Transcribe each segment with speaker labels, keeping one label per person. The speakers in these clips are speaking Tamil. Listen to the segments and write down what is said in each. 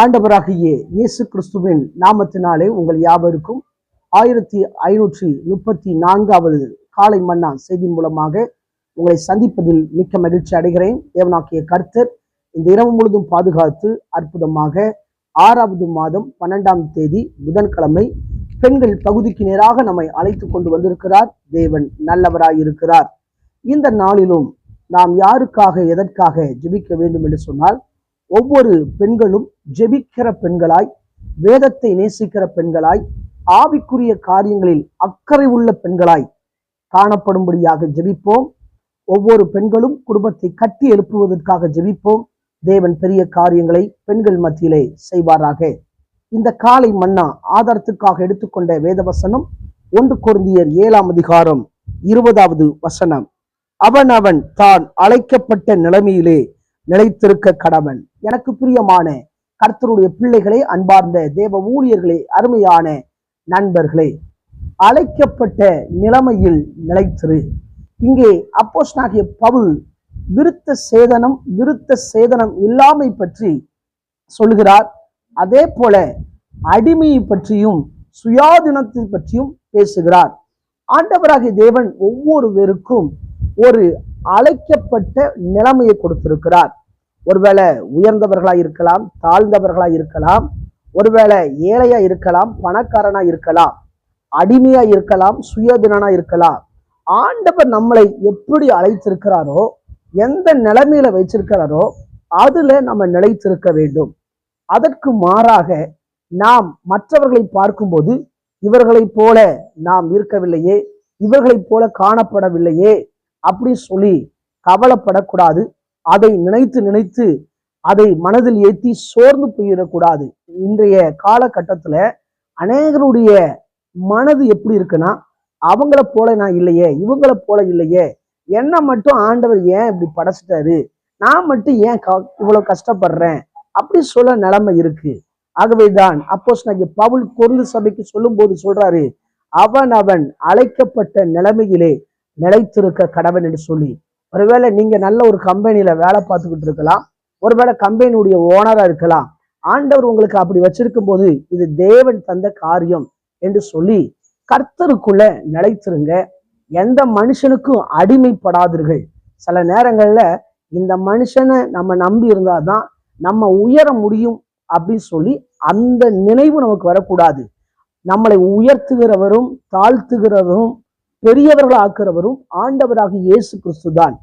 Speaker 1: ஆண்டவராகிய இயேசு கிறிஸ்துவின் நாமத்தினாலே உங்கள் யாவருக்கும் ஆயிரத்தி ஐநூற்றி முப்பத்தி நான்காவது காலை மன்னா செய்தி மூலமாக உங்களை சந்திப்பதில் மிக்க மகிழ்ச்சி அடைகிறேன். தேவனாக்கிய கர்த்தர் இந்த இரவு முழுதும் பாதுகாத்து அற்புதமாக ஆறாவது மாதம் பன்னெண்டாம் தேதி புதன்கிழமை பெண்கள் பகுதிக்கு நேராக நம்மை அழைத்து கொண்டு வந்திருக்கிறார். தேவன் நல்லவராயிருக்கிறார். இந்த நாளிலும் நாம் யாருக்காக எதற்காக ஜெபிக்க வேண்டும் என்று சொன்னால் ஒவ்வொரு பெண்களும் ஜெபிக்கிற பெண்களாய் வேதத்தை நேசிக்கிற பெண்களாய் ஆவிக்குரிய காரியங்களில் அக்கறை உள்ள பெண்களாய் காணப்படும்படியாக ஜெபிப்போம். ஒவ்வொரு பெண்களும் குடும்பத்தை கட்டி எழுப்புவதற்காக ஜெபிப்போம். தேவன் பெரிய காரியங்களை பெண்கள் மத்தியிலே செய்வாராக. இந்த காலை மன்னா ஆதாரத்துக்காக எடுத்துக்கொண்ட வேத வசனம் ஒன்று குருந்தியர் ஏழாம் அதிகாரம் இருபதாவது வசனம். அவன் அவன் தான் அழைக்கப்பட்ட நிலைமையிலே நிலைத்திருக்க கடவன் எனக்கு பிரியமான கர்த்தருடைய பிள்ளைகளே அன்பார்ந்த தேவ ஊழியர்களே அருமையான நண்பர்களே அழைக்கப்பட்ட நிலைமையில் நிலைத்திரு. இங்கே அப்போஸ்னாகிய பவுல் விருத்த சேதனம் விருத்த சேதனம் இல்லாமை பற்றி சொல்லுகிறார். அதே போல அடிமையை பற்றியும் சுயாதீனத்தை பற்றியும் பேசுகிறார். ஆண்டவராகிய தேவன் ஒவ்வொருவருக்கும் ஒரு அழைக்கப்பட்ட நிலைமையை கொடுத்திருக்கிறார். ஒருவேளை உயர்ந்தவர்களா இருக்கலாம் தாழ்ந்தவர்களா இருக்கலாம் ஒருவேளை ஏழையா இருக்கலாம் பணக்காரனா இருக்கலாம் அடிமையா இருக்கலாம் சுயதினனா இருக்கலாம். ஆண்டவர் நம்மளை எப்படி அழைத்திருக்கிறாரோ எந்த நிலைமையில வச்சிருக்கிறாரோ அதுல நம்ம நிலைத்திருக்க வேண்டும். அதற்கு மாறாக நாம் மற்றவர்களை பார்க்கும்போது இவர்களைப் போல நாம் இருக்கவில்லையே இவர்களைப் போல காணப்படவில்லையே அப்படி சொல்லி கவலைப்படக்கூடாது. அதை நினைத்து நினைத்து அதை மனதில் ஏற்றி சோர்ந்து போயிடக்கூடாது. இன்றைய காலகட்டத்துல அநேகருடைய மனது எப்படி இருக்குன்னா அவங்கள போல நான் இல்லையே இவங்கள போல இல்லையே என்னை மட்டும் ஆண்டவர் ஏன் இப்படி படைச்சிட்டாரு? நான் மட்டும் ஏன் க- இவ்வளவு கஷ்டப்படுறேன்? அப்படி சொல்ல நிலைமை இருக்கு. ஆகவேதான் அப்போஸ் பவுல் கொருந்து சபைக்கு சொல்லும் போது சொல்றாரு அவன் அவன் அழைக்கப்பட்ட நிலைமையிலே நிலைத்திருக்க கடவன் என்று சொல்லி. ஒருவேளை நீங்க நல்ல ஒரு கம்பெனியில வேலை பார்த்துக்கிட்டு இருக்கலாம். ஒருவேளை கம்பெனியுடைய ஓனரா இருக்கலாம். ஆண்டவர் உங்களுக்கு அப்படி வச்சிருக்கும் போது இது தேவன் தந்த காரியம் என்று சொல்லி கர்த்தருக்குள்ள நிலைத்திருங்க. எந்த மனுஷனுக்கும் அடிமைப்படாதீர்கள். சில நேரங்கள்ல இந்த மனுஷனை நம்ம நம்பி இருந்தாதான் நம்ம உயர முடியும் அப்படின்னு சொல்லி அந்த நினைவு நமக்கு வரக்கூடாது. நம்மளை உயர்த்துகிறவரும் தாழ்த்துகிறவரும் பெரியவர்கள் ஆக்கிறவரும் ஆண்டவராக இயேசு கிறிஸ்து தான்.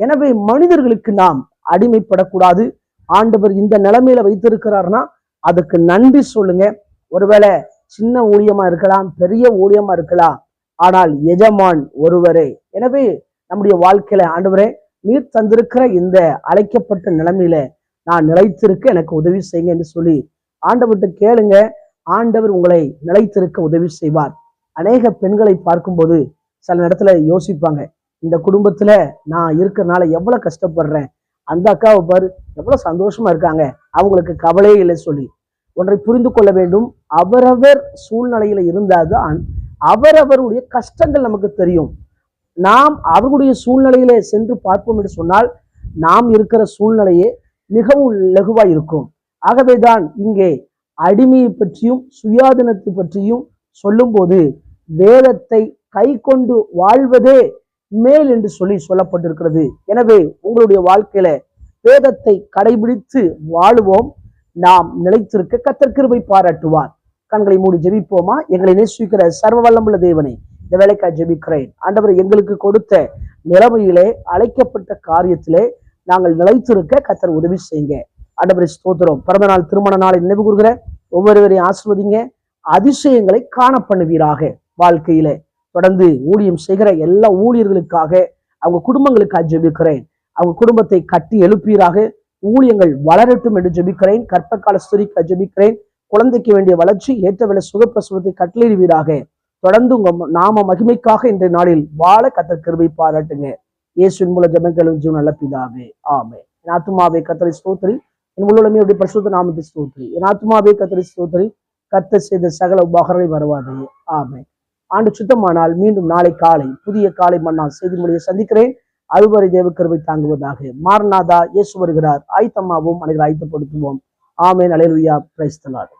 Speaker 1: எனவே மனிதர்களுக்கு நாம் அடிமைப்படக்கூடாது. ஆண்டவர் இந்த நிலைமையில வைத்திருக்கிறார்னா அதுக்கு நன்றி சொல்லுங்க. ஒருவேளை சின்ன ஊழியமா இருக்கலாம் பெரிய ஊழியமா இருக்கலாம். ஆனால் எஜமான் ஒருவரே. எனவே நம்முடைய வாழ்க்கையில ஆண்டவரே நீர் தந்திருக்கிற இந்த அழைக்கப்பட்ட நிலைமையில நான் நிலைத்திருக்க எனக்கு உதவி செய்யுங்க என்று சொல்லி ஆண்டவர்கிட்ட கேளுங்க. ஆண்டவர் உங்களை நிலைத்திருக்க உதவி செய்வார். அநேக பெண்களை பார்க்கும்போது சில இடத்துல யோசிப்பாங்க இந்த குடும்பத்துல நான் இருக்கிறனால எவ்வளவு கஷ்டப்படுறேன்? அந்த அக்காவை பாரு எவ்வளவு சந்தோஷமா இருக்காங்க? அவங்களுக்கு கவலையே இல்லை சொல்லி. ஒன்றை புரிந்து கொள்ள வேண்டும். அவரவர் சூழ்நிலையில இருந்தால்தான் அவரவருடைய கஷ்டங்கள் நமக்கு தெரியும். நாம் அவர்களுடைய சூழ்நிலையில சென்று பார்ப்போம் என்று சொன்னால் நாம் இருக்கிற சூழ்நிலையே மிகவும் லகுவா இருக்கும். ஆகவேதான் இங்கே அடிமையை பற்றியும் சுயாதீனத்தை பற்றியும் சொல்லும்போது வேதத்தை கை கொண்டு வாழ்வதே மேல் என்று சொல்லி சொல்லப்பட்டிருக்கிறது. எனவே உங்களுடைய வாழ்க்கையில வேதத்தை கடைபிடித்து வாழுவோம். நாம் நிலைத்திருக்க கத்தற்கிருபை பாராட்டுவார். கண்களை மூடி ஜெபிப்போமா? எங்களை நேசிக்கிற சர்வ வல்லமுள்ள தேவனை இந்த வேலைக்காய் ஜெபிக்கிறேன். ஆண்டவர் எங்களுக்கு கொடுத்த நிலைமையிலே அழைக்கப்பட்ட காரியத்திலே நாங்கள் நிலைத்திருக்க கத்தர் உதவி செய்யுங்க. ஆண்டவரை ஸ்தோத்திரம். பிறந்த நாள் திருமண நாளை நினைவு கூறுகிற ஒவ்வொருவரையும் ஆசிர்வதிங்க. அதிசயங்களை காண பண்ணுவீராக. வாழ்க்கையில தொடர்ந்து ஊழியம் செய்கிற எல்லா ஊழியர்களுக்காக அவங்க குடும்பங்களுக்காக ஜெபிக்கிறேன். அவங்க குடும்பத்தை கட்டி எழுப்பீராக. ஊழியங்கள் வளரட்டும் என்று ஜெபிக்கிறேன். கற்பகால ஸ்துரிக்க ஜெபிக்கிறேன். குழந்தைக்கு வேண்டிய வளர்ச்சி ஏற்றவில சுகப்பிரசவத்தை கட்டளிடுவீராக தொடர்ந்து உங்க நாம மகிமைக்காக இன்றைய நாளில் வாழ கத்தர் கருவை பாராட்டுங்க. இயேசுவின் மூல ஜபங்களும் ஜீவன் நல்ல பிதாவே. ஆமே என் ஆத்மாவே கத்தரை ஸ்தோத்திரி. என் உள்ளமே அப்படி பரிசுத்த நாமத்தை ஸ்தோத்திரி. என் ஆத்மாவே கத்தரை ஸ்தோத்திரி. கத்த செய்த சகல உபகரணை வருவாதே ஆமே ஆண்டு சுத்தமானால் மீண்டும் நாளை காலை புதிய காலை மண்ணால் செய்தி மொழியை சந்திக்கிறேன். அதுவரை தேவக்கருவை தாங்குவதாக மாரநாதா இயேசு வருகிறார். ஆயத்தம்மாவும் அனைவரும் ஆயத்தப்படுத்துவோம். ஆமேன். அலையலுயா. பிரைஸ்தலாடு